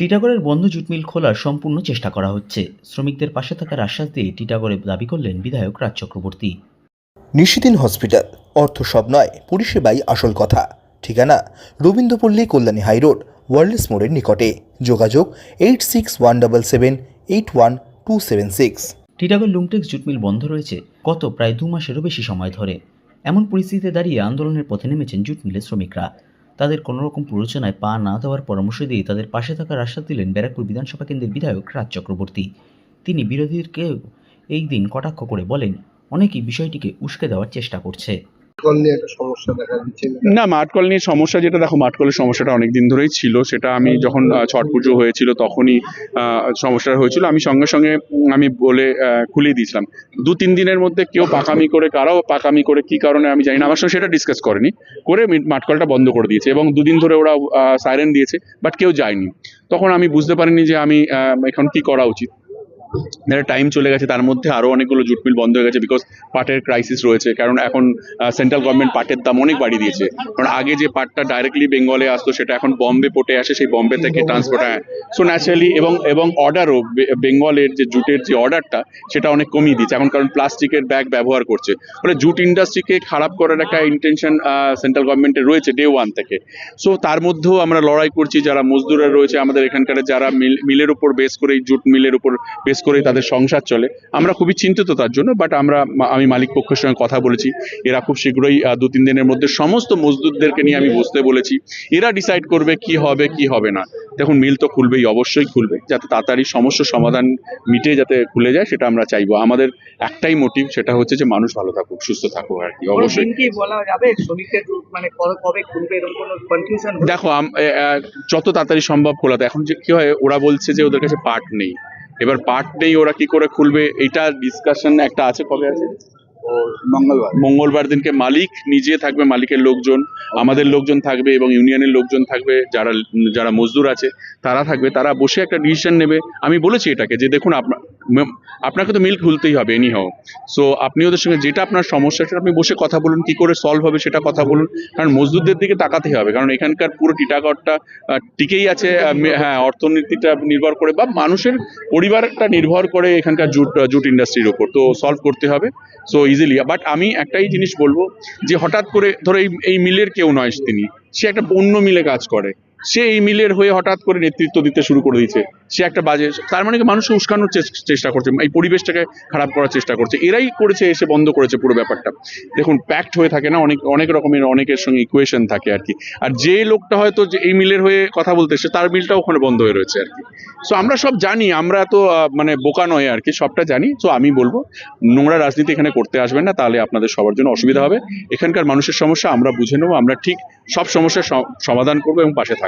টিটাগড়ের বন্ধ jute mill খোলার সম্পূর্ণ চেষ্টা করা হচ্ছে। শ্রমিকদের পাশে থাকার আশ্বাস দিয়ে টিটাগড়ে দাবি করলেন বিধায়ক রাজ চক্রবর্তী। নিশিদিন হসপিটাল অর্থ সব নয় পরিষেবাই আসল কথা। ঠিকানা রবীন্দ্রপল্লী কল্যাণী হাইরোড ওয়ার্ল্ডস মোড়ের নিকটে। যোগাযোগ eight six one double seven eight one two seven six. Titagarh Loomtex jute mill বন্ধ রয়েছে গত প্রায় দু মাসেরও বেশি সময় ধরে। এমন পরিস্থিতিতে দাঁড়িয়ে আন্দোলনের পথে নেমেছেন জুট মিলের শ্রমিকরা। তাদের কোনো রকম প্ররোচনায় পা না দেওয়ার পরামর্শ দিয়ে তাদের পাশে থাকার আশ্বাস দিলেন ব্যারাকপুর বিধানসভা কেন্দ্রের বিধায়ক রাজ চক্রবর্তী। তিনি বিরোধীদেরকে এই দিন কটাক্ষ করে বলেন, অনেকেই বিষয়টিকে উস্কে দেওয়ার চেষ্টা করছে। সমস্যা না নিয়ে সমস্যা যেটা দেখো সমস্যাটা ধরেই ছিল। সেটা আমি যখন ছট পুজো হয়েছিল তখনই আহ, সমস্যাটা হয়েছিল। আমি সঙ্গে সঙ্গে আমি বলে খুলিয়ে দিয়েছিলাম। দু তিন দিনের মধ্যে কেউ পাকামি করে কারাও পাকামি করে কি কারণে আমি জানি না। আমার সঙ্গে সেটা ডিসকাস করেনি। করে মি- মাঠকলটা বন্ধ করে দিয়েছে এবং দুদিন ধরে ওরা সাইরেন দিয়েছে বাট কেউ যায়নি। তখন আমি বুঝতে পারিনি যে আমি এখন কি করা উচিত। একটা টাইম চলে গেছে, তার মধ্যে আরও অনেকগুলো জুট মিল বন্ধ হয়ে গেছে বিকজ পাটের ক্রাইসিস রয়েছে। কারণ এখন সেন্ট্রাল গভর্নমেন্ট পাটের দাম অনেক বাড়িয়ে দিয়েছে। কারণ আগে যে পাটটা ডাইরেক্টলি বেঙ্গলে আসতো, সেটা এখন বম্বে পোর্টে আসে, সেই বম্বে থেকে ট্রান্সপোর্ট হয়। সো ন্যাচারালি এবং এবং অর্ডারও বেঙ্গলের যে জুটের যে অর্ডারটা সেটা অনেক কমিয়ে দিয়েছে। এখন কারণ প্লাস্টিকের ব্যাগ ব্যবহার করছে। ফলে জুট ইন্ডাস্ট্রিকে খারাপ করার একটা ইন্টেনশন সেন্ট্রাল গভর্নমেন্টের রয়েছে ডে ওয়ান থেকে। সো তার মধ্যেও আমরা লড়াই করছি, যারা মজদুররা রয়েছে, আমাদের এখানকার যারা মিল, মিলের উপর বেস করে এই জুট মিলের উপর বেস করেই তাদের সংসার চলে। আমরা খুবই চিন্তিত তার জন্য বাট আমরা আমি মালিক পক্ষের সঙ্গে কথা বলেছি। এরা খুব শীঘ্রই দু তিন দিনের মধ্যে সমস্ত মজদুরদেরকে নিয়ে আমি বসতে বলেছি। এরা ডিসাইড করবে কি হবে কি হবে না। দেখুন মিল তো খুলবেই অবশ্যই খুলবে। যাতে তাড়াতাড়ি সমস্যার সমাধান মিটে যাতে খুলে যায় সেটা আমরা চাইব। আমাদের একটাই মোটিভ সেটা হচ্ছে যে মানুষ ভালো থাকুক সুস্থ থাকুক আর কি অবশ্যই। মানে দেখো যত তাড়াতাড়ি সম্ভব খোলাতে এখন যে কি হয় ওরা বলছে যে ওদের কাছে পার্ট নেই। এবার পার্ট নেই ওরা কি করে খুলবে এটা ডিসকাশন একটা আছে কবে আছে? মঙ্গলবার। মঙ্গলবার দিনকে মালিক নিজে থাকবে মালিকের লোকজন আমাদের লোকজন থাকবে এবং ইউনিয়নের লোকজন থাকবে যারা যারা মজদুর আছে তারা থাকবে তারা বসে একটা ডিসিশন নেবে। আমি বলেছি এটাকে যে দেখুন আপনার আপনাকে তো মিল খুলতেই হবে এনি হাও সো আপনি ওদের সঙ্গে যেটা আপনার সমস্যা, সেটা আপনি বসে কথা বলুন, কি করে সলভ হবে সেটা কথা বলুন। কারণ মজদুরদের দিকে তাকাতে হবে, কারণ এখানকার পুরো টিটাগড়টা টিকেই আছে হ্যাঁ অর্থনীতিটা নির্ভর করে বা মানুষের পরিবারটা নির্ভর করে এখানকার জুট জুট ইন্ডাস্ট্রির ওপর তো সলভ করতে হবে সো ইজিলি বাট আমি একটাই জিনিস বলব, যে হঠাৎ করে, ধরো এই এই মিলের কেউ নয় তিনি, সে একটা অন্য মিলে কাজ করে। সে এই মিলের হয়ে হঠাৎ করে নেতৃত্ব দিতে শুরু করে দিয়েছে। সে একটা বাজে, তার মানে মানুষকে উস্কানোর চেষ্টা করছে, এই পরিবেশটাকে খারাপ করার চেষ্টা করছে। এরাই করেছে, এসে বন্ধ করেছে পুরো ব্যাপারটা। দেখুন প্যাক্ট হয়ে থাকে না, অনেক অনেক রকমের, অনেকের সঙ্গে ইকুয়েশন থাকে আর কি। আর যে লোকটা হয়তো যে এই মিলের হয়ে কথা বলতে সে তার মিলটা ওখানে বন্ধ হয়ে রয়েছে আর কি। সো আমরা সব জানি, আমরা তো মানে বোকা নয় আর কি, সবটা জানি। তো আমি বলব, নোংরা রাজনীতি এখানে করতে আসবেন না, তাহলে আপনাদের সবার জন্য অসুবিধা হবে। এখানকার মানুষের সমস্যা আমরা বুঝে নেব, আমরা ঠিক সব সমস্যার সমাধান করব এবং পাশে থাকব।